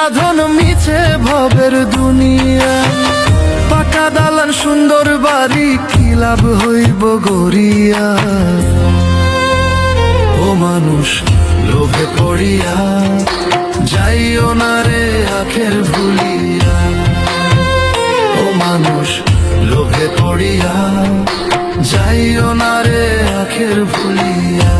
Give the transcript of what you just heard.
সাধন মিছে ভবের দুনিয়া। পাকা দালান সুন্দর বাড়ি, কি লাভ হইব গরিয়া ও মানুষ, লোভে পড়িয়া, যাইও না রে আখের ভুলিয়া। ও মানুষ, লোভে পড়িয়া, যাইও না রে আখের ভুলিয়া।